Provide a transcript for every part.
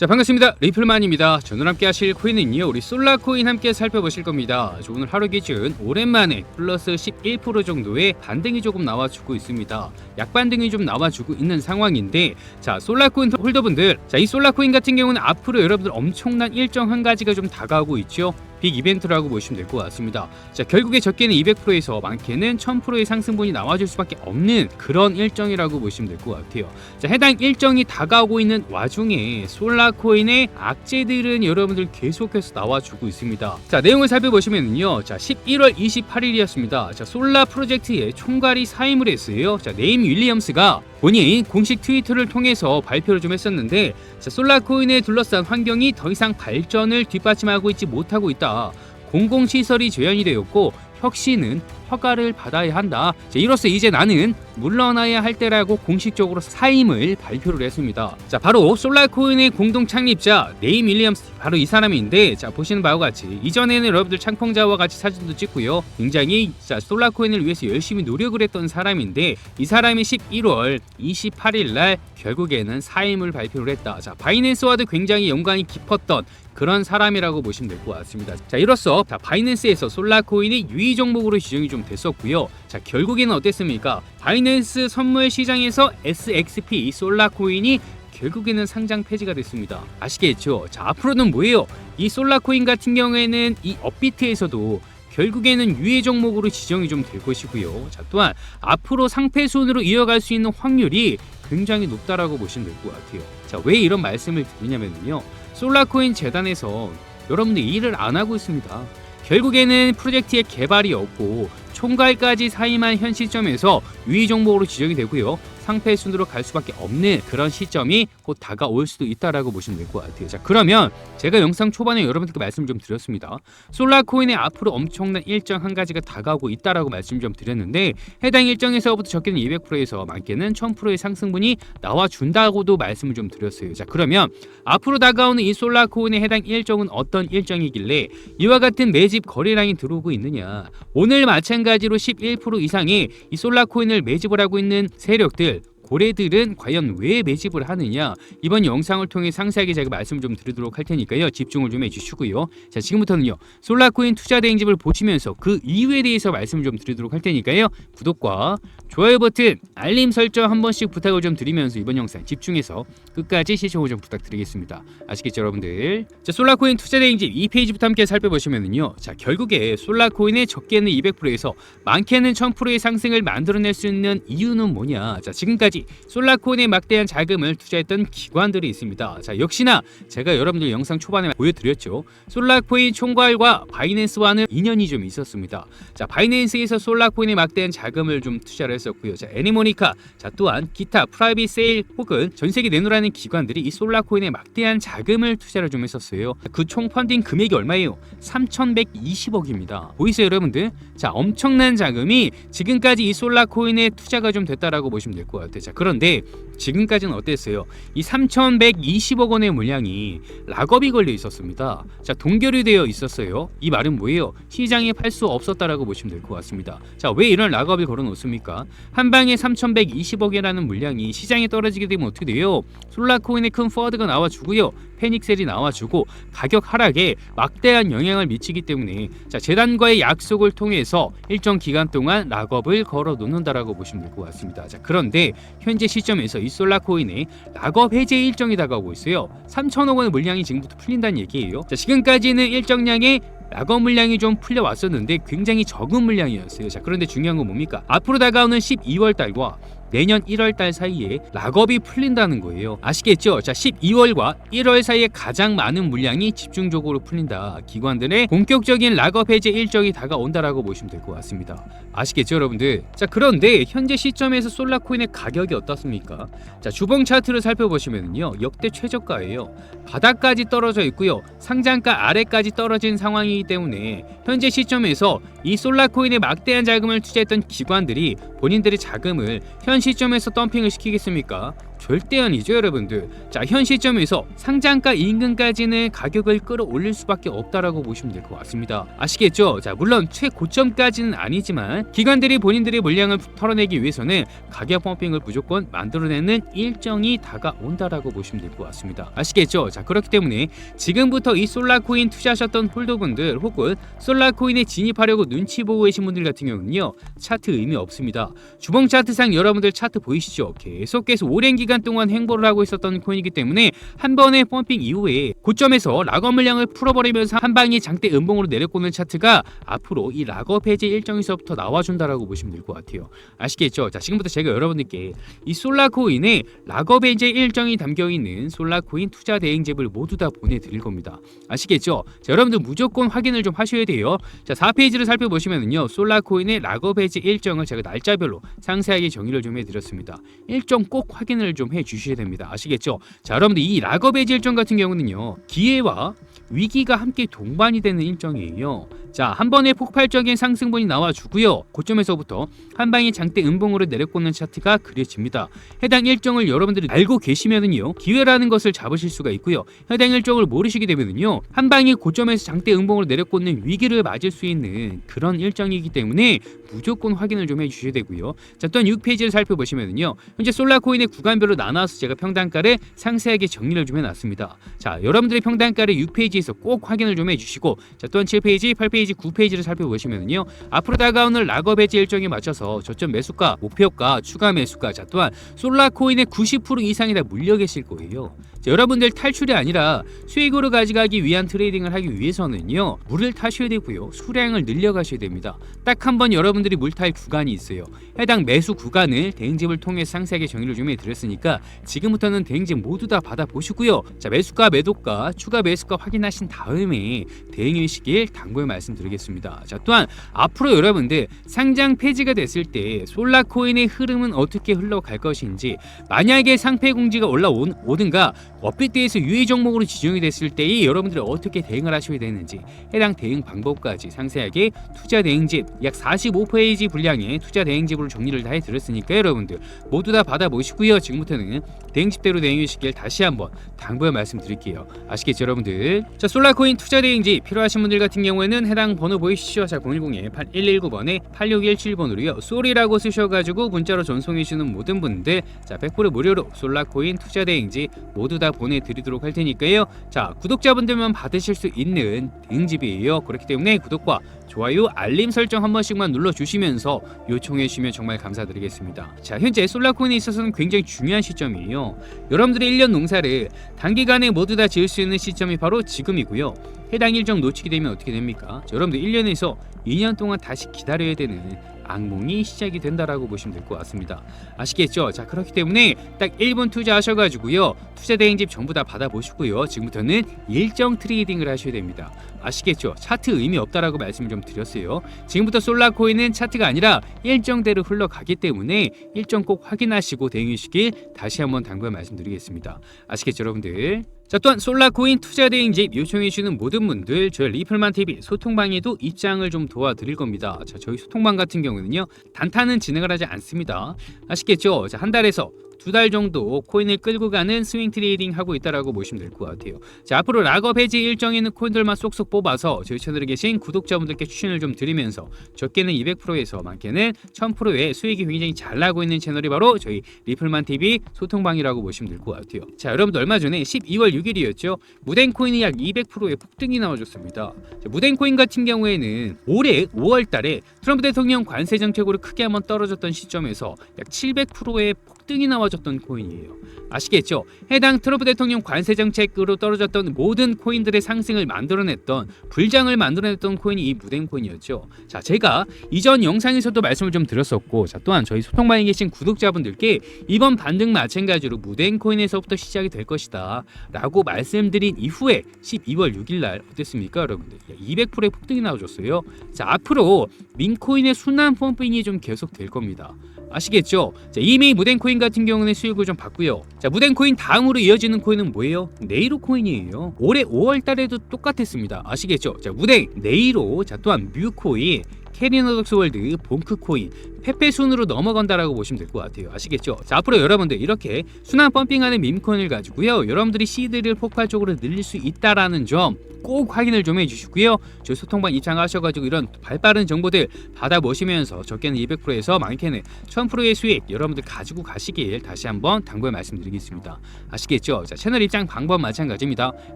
자 반갑습니다. 리플만입니다. 저는 함께 하실 코인은요 우리 솔라코인 함께 살펴보실 겁니다. 저 오늘 하루 기준 오랜만에 플러스 11% 정도의 반등이 조금 나와주고 있습니다. 약반등이 좀 나와주고 있는 상황인데 자 솔라코인 홀더분들. 자 이 솔라코인 같은 경우는 앞으로 여러분들 엄청난 일정 한 가지가 좀 다가오고 있죠 빅 이벤트라고 보시면 될 것 같습니다. 자, 결국에 적게는 200%에서 많게는 1000%의 상승분이 나와줄 수밖에 없는 그런 일정이라고 보시면 될 것 같아요. 자, 해당 일정이 다가오고 있는 와중에 솔라코인의 악재들은 여러분들 계속해서 나와주고 있습니다. 자, 내용을 살펴보시면요. 자, 11월 28일이었습니다. 자, 솔라 프로젝트의 총괄이 사임을 했어요. 자, 네임 윌리엄스가 본인 공식 트위터를 통해서 발표를 좀 했었는데 자, 솔라코인에 둘러싼 환경이 더 이상 발전을 뒷받침하고 있지 못하고 있다. 공공시설이 재현이 되었고 혁신은 허가를 받아야 한다. 자, 이로써 이제 나는 물러나야 할 때라고 공식적으로 사임을 발표를 했습니다. 자, 바로 솔라코인의 공동 창립자 네임 윌리엄스 바로 이 사람인데 자, 보시는 바와 같이 이전에는 여러분들 창펑자와 같이 사진도 찍고요. 굉장히 자, 솔라코인을 위해서 열심히 노력을 했던 사람인데 이 사람이 11월 28일 날 결국에는 사임을 발표를 했다. 자, 바이낸스와도 굉장히 연관이 깊었던 그런 사람이라고 보시면 될 것 같습니다. 자, 이로써 자, 바이낸스에서 솔라 코인이 유의 종목으로 지정이 좀 됐었고요. 자, 결국에는 어땠습니까? 바이낸스 선물 시장에서 SXP 솔라 코인이 결국에는 상장 폐지가 됐습니다. 아시겠죠? 자, 앞으로는 뭐예요? 이 솔라코인 같은 경우에는 이 업비트에서도 결국에는 유예 종목으로 지정이 좀 될 것이고요. 자, 또한 앞으로 상패순으로 이어갈 수 있는 확률이 굉장히 높다라고 보시면 될 것 같아요. 자, 왜 이런 말씀을 드리냐면요. 솔라코인 재단에서 여러분들 일을 안 하고 있습니다. 결국에는 프로젝트의 개발이 없고 총괄까지 사임한 현 시점에서 유의 종목으로 지정이 되고요. 상패 순으로 갈 수밖에 없는 그런 시점이 곧 다가올 수도 있다라고 보시면 될 것 같아요. 자, 그러면 제가 영상 초반에 여러분들께 말씀 좀 드렸습니다. 솔라 코인의 앞으로 엄청난 일정 한 가지가 다가오고 있다라고 말씀 좀 드렸는데 해당 일정에서부터 적게는 200%에서 많게는 1000%의 상승분이 나와 준다고도 말씀을 좀 드렸어요. 자, 그러면 앞으로 다가오는 이 솔라 코인의 해당 일정은 어떤 일정이길래 이와 같은 매집 거래량이 들어오고 있느냐? 오늘 마찬가지로 11% 이상의 이 솔라 코인을 매집을 하고 있는 세력들 고래들은 과연 왜 매집을 하느냐? 이번 영상을 통해 상세하게 제가 말씀 좀 드리도록 할 테니까요. 집중을 좀 해주시고요. 자 지금부터는요. 솔라코인 투자 대행집을 보시면서 그 이유에 대해서 말씀 좀 드리도록 할 테니까요. 구독과 좋아요 버튼 알림 설정 한 번씩 부탁을 좀 드리면서 이번 영상 집중해서 끝까지 시청을 좀 부탁드리겠습니다. 아시겠죠 여러분들? 자 솔라코인 투자 대행집 2페이지부터 함께 살펴보시면은요. 자 결국에 솔라코인의 적게는 200%에서 많게는 1000%의 상승을 만들어낼 수 있는 이유는 뭐냐? 자 지금까지 솔라코인에 막대한 자금을 투자했던 기관들이 있습니다. 자, 역시나 제가 여러분들 영상 초반에 보여드렸죠. 솔라코인 총괄과 바이낸스와는 인연이 좀 있었습니다. 자, 바이낸스에서 솔라코인에 막대한 자금을 좀 투자를 했었고요. 자, 애니모니카, 자, 또한 기타 프라이빗 세일 혹은 전 세계 내놓으라는 기관들이 이 솔라코인에 막대한 자금을 투자를 좀 했었어요. 그 총 펀딩 금액이 얼마예요? 3,120억입니다. 보이세요, 여러분들? 자, 엄청난 자금이 지금까지 이 솔라코인에 투자가 좀 됐다라고 보시면 될 것 같아요. 자, 그런데 지금까지는 어땠어요? 이 3,120억 원의 물량이 락업이 걸려 있었습니다. 자, 동결이 되어 있었어요. 이 말은 뭐예요? 시장에 팔 수 없었다라고 보시면 될 것 같습니다. 자, 왜 이런 락업을 걸어 놓습니까? 한 방에 3,120억이라는 물량이 시장에 떨어지게 되면 어떻게 돼요? 솔라코인의 큰 포워드가 나와 주고요. 패닉셀이 나와주고 가격 하락에 막대한 영향을 미치기 때문에 자 재단과의 약속을 통해서 일정 기간 동안 락업을 걸어 놓는다라고 보시면 될 것 같습니다. 자 그런데 현재 시점에서 이 솔라 코인의 락업 해제 일정이 다가오고 있어요. 3천억 원의 물량이 지금부터 풀린다는 얘기예요. 자 지금까지는 일정량의 락업 물량이 좀 풀려 왔었는데 굉장히 적은 물량이었어요. 자 그런데 중요한 건 뭡니까? 앞으로 다가오는 12월 달과 내년 1월 달 사이에 락업이 풀린다는 거예요. 아시겠죠? 자, 12월과 1월 사이에 가장 많은 물량이 집중적으로 풀린다. 기관들의 본격적인 락업 해제 일정이 다가온다라고 보시면 될 것 같습니다. 아시겠죠, 여러분들? 자, 그런데 현재 시점에서 솔라코인의 가격이 어떻습니까? 자, 주봉 차트를 살펴보시면요. 역대 최저가예요. 바닥까지 떨어져 있고요. 상장가 아래까지 떨어진 상황이기 때문에 현재 시점에서 이 솔라코인에 막대한 자금을 투자했던 기관들이 본인들의 자금을 현 시점에서 덤핑을 시키겠습니까? 절대 아니죠 여러분들. 자 현 시점에서 상장가 인근까지는 가격을 끌어올릴 수밖에 없다라고 보시면 될 것 같습니다. 아시겠죠? 자 물론 최고점까지는 아니지만 기관들이 본인들의 물량을 털어내기 위해서는 가격 펌핑을 무조건 만들어내는 일정이 다가온다라고 보시면 될 것 같습니다. 아시겠죠? 자 그렇기 때문에 지금부터 이 솔라코인 투자하셨던 홀더분들 혹은 솔라코인에 진입하려고 눈치 보고 계신 분들 같은 경우는요 차트 의미 없습니다. 주봉 차트상 여러분들 차트 보이시죠? 계속해서 오랜 기간 동안 행보를 하고 있었던 코인이기 때문에 한 번의 펌핑 이후에 고점에서 락업 물량을 풀어버리면서 한 방에 장대 음봉으로 내려꼬는 차트가 앞으로 이 락업 해제 일정에서부터 나와준다라고 보시면 될 것 같아요. 아시겠죠? 자 지금부터 제가 여러분들께 이 솔라 코인의 락업 해제 일정이 담겨 있는 솔라 코인 투자 대행집을 모두 다 보내드릴 겁니다. 아시겠죠? 자 여러분들 무조건 확인을 좀 하셔야 돼요. 자 4페이지를 살펴보시면은요 솔라 코인의 락업 해제 일정을 제가 날짜별로 상세하게 정의를 좀 해드렸습니다. 일정 꼭 확인을 좀 해주셔야 됩니다. 아시겠죠? 자 여러분들 이 락업 해제 일정 같은 경우는요 기회와 위기가 함께 동반이 되는 일정이에요 자, 한 번에 폭발적인 상승분이 나와주고요. 고점에서부터 한 방에 장대 음봉으로 내려꽂는 차트가 그려집니다. 해당 일정을 여러분들이 알고 계시면은요, 기회라는 것을 잡으실 수가 있고요. 해당 일정을 모르시게 되면은요, 한 방에 고점에서 장대 음봉으로 내려꽂는 위기를 맞을 수 있는 그런 일정이기 때문에 무조건 확인을 좀 해주셔야 되고요. 자, 또한 6페이지를 살펴보시면은요, 현재 솔라코인의 구간별로 나눠서 제가 평단가를 상세하게 정리를 좀 해놨습니다. 자, 여러분들의 평단가를 6페이지 에서 꼭 확인을 좀 해주시고, 자, 또한 7페이지, 8페이지 8페이지, 9페이지를 살펴보시면요. 앞으로 다가오는 락업 해지 일정에 맞춰서 저점 매수가, 목표가, 추가 매수가, 자 또한 솔라코인의 90% 이상이 다 물려 계실 거예요. 자, 여러분들 탈출이 아니라 수익으로 가져가기 위한 트레이딩을 하기 위해서는요. 물을 타셔야 되고요. 수량을 늘려가셔야 됩니다. 딱 한 번 여러분들이 물 탈 구간이 있어요. 해당 매수 구간을 대행집을 통해 상세하게 정의를 좀 해드렸으니까 지금부터는 대행집 모두 다 받아보시고요. 자 매수가, 매도가, 추가 매수가 확인하 신 다음에 대행이시길 당부의 말씀드리겠습니다. 자 또한 앞으로 여러분들 상장 폐지가 됐을 때 솔라코인의 흐름은 어떻게 흘러갈 것인지 만약에 상패 공지가 올라오든가 업비트에서 유의 종목으로 지정이 됐을 때에 여러분들이 어떻게 대응을 하셔야 되는지 해당 대응 방법까지 상세하게 투자 대응집 약 45페이지 분량의 투자 대응집으로 정리를 다 해드렸으니까 여러분들 모두 다 받아보시고요. 지금부터는 대응집대로 대응해 주시길 다시 한번 당부의 말씀드릴게요. 아시겠죠 여러분들? 자 솔라코인 투자 대응집 필요하신 분들 같은 경우에는 해당 번호 보이시죠? 자 010-8119번에 8617번으로요. 쏘리라고 쓰셔가지고 문자로 전송해 주시는 모든 분들 자 100% 무료로 솔라코인 투자 대행지 모두 다 보내드리도록 할 테니까요. 자 구독자분들만 받으실 수 있는 대행집이에요. 그렇기 때문에 구독과 좋아요, 알림 설정 한 번씩만 눌러주시면서 요청해 주시면 정말 감사드리겠습니다. 자, 현재 솔라코인에 있어서는 굉장히 중요한 시점이에요. 여러분들의 1년 농사를 단기간에 모두 다 지을 수 있는 시점이 바로 지금 이고요. 해당 일정 놓치게 되면 어떻게 됩니까? 자, 여러분들 1년에서 2년 동안 다시 기다려야 되는 악몽이 시작이 된다라고 보시면 될 것 같습니다. 아시겠죠? 자 그렇기 때문에 딱 1분 투자하셔가지고요 투자 대행집 전부 다 받아보시고요 지금부터는 일정 트레이딩을 하셔야 됩니다. 아시겠죠? 차트 의미 없다라고 말씀을 좀 드렸어요. 지금부터 솔라코인은 차트가 아니라 일정대로 흘러가기 때문에 일정 꼭 확인하시고 대응하시길 다시 한번 당부의 말씀드리겠습니다. 아시겠죠, 여러분들? 자 또한 솔라코인 투자 대행집 요청해 주시는 모든 분들 저희 리플만 TV 소통방에도 입장을 좀 도와드릴 겁니다. 자 저희 소통방 같은 경우는요 단타는 진행을 하지 않습니다. 아시겠죠? 자 한 달에서 두 달 정도 코인을 끌고 가는 스윙 트레이딩 하고 있다라고 보시면 될 것 같아요. 자 앞으로 락업 해지 일정에 있는 코인들만 쏙쏙 뽑아서 저희 채널에 계신 구독자분들께 추천을 좀 드리면서 적게는 200%에서 많게는 1000%의 수익이 굉장히 잘 나고 있는 채널이 바로 저희 리플만 TV 소통방이라고 보시면 될 것 같아요. 자 여러분들 얼마 전에 12월 6일이었죠. 무덴 코인이 약 200%의 폭등이 나와줬습니다. 자, 무덴 코인 같은 경우에는 올해 5월 달에 트럼프 대통령 관세 정책으로 크게 한번 떨어졌던 시점에서 약 700%의 폭 등이 나와줬던 코인이에요. 아시겠죠? 해당 트럼프 대통령 관세 정책으로 떨어졌던 모든 코인들의 상승을 만들어냈던 불장을 만들어냈던 코인이 이 무덴 코인이었죠. 자, 제가 이전 영상에서도 말씀을 좀 드렸었고, 자 또한 저희 소통방에 계신 구독자분들께 이번 반등 마찬가지로 무덴 코인에서부터 시작이 될 것이다라고 말씀드린 이후에 12월 6일 날 어땠습니까, 여러분들? 200%의 폭등이 나와줬어요. 자, 앞으로 민코인의 순환 펌핑이 좀 계속 될 겁니다. 아시겠죠? 자, 이미 무덴 코인 같은 경우는 수익을 좀 봤고요. 자, 무덴 코인 다음으로 이어지는 코인은 뭐예요? 네이로 코인이에요. 올해 5월 달에도 똑같았습니다. 아시겠죠? 자, 무덴, 네이로, 자, 또한 뮤코인 캐리너덕스 월드, 봉크코인, 페페 순으로 넘어간다라고 보시면 될 것 같아요. 아시겠죠? 자 앞으로 여러분들 이렇게 순환 펌핑하는 밈코인을 가지고요. 여러분들이 시드를 폭발적으로 늘릴 수 있다라는 점 꼭 확인을 좀 해주시고요. 저희 소통방 입장하셔가지고 이런 발빠른 정보들 받아보시면서 적게는 200%에서 많게는 1000%의 수익 여러분들 가지고 가시길 다시 한번 당부의 말씀드리겠습니다. 아시겠죠? 자 채널 입장 방법 마찬가지입니다.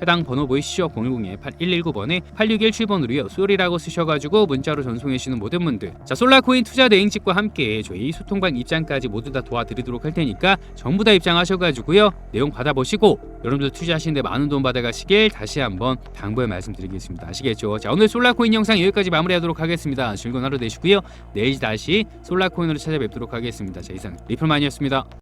해당 번호 보이시죠? 010-8119번에 8617번으로요. 쏠이라고 쓰셔가지고 문자로 전송해 주시는 모든 분들 자 솔라코인 투자 대행집과 함께 저희 소통방 입장까지 모두 다 도와드리도록 할 테니까 전부 다 입장하셔가지고요. 내용 받아보시고 여러분들 투자하시는데 많은 돈 받아가시길 다시 한번 당부 의 말씀드리겠습니다. 아시겠죠? 자 오늘 솔라코인 영상 여기까지 마무리하도록 하겠습니다. 즐거운 하루 되시고요. 내일 다시 솔라코인으로 찾아뵙도록 하겠습니다. 자 이상 리플만이었습니다.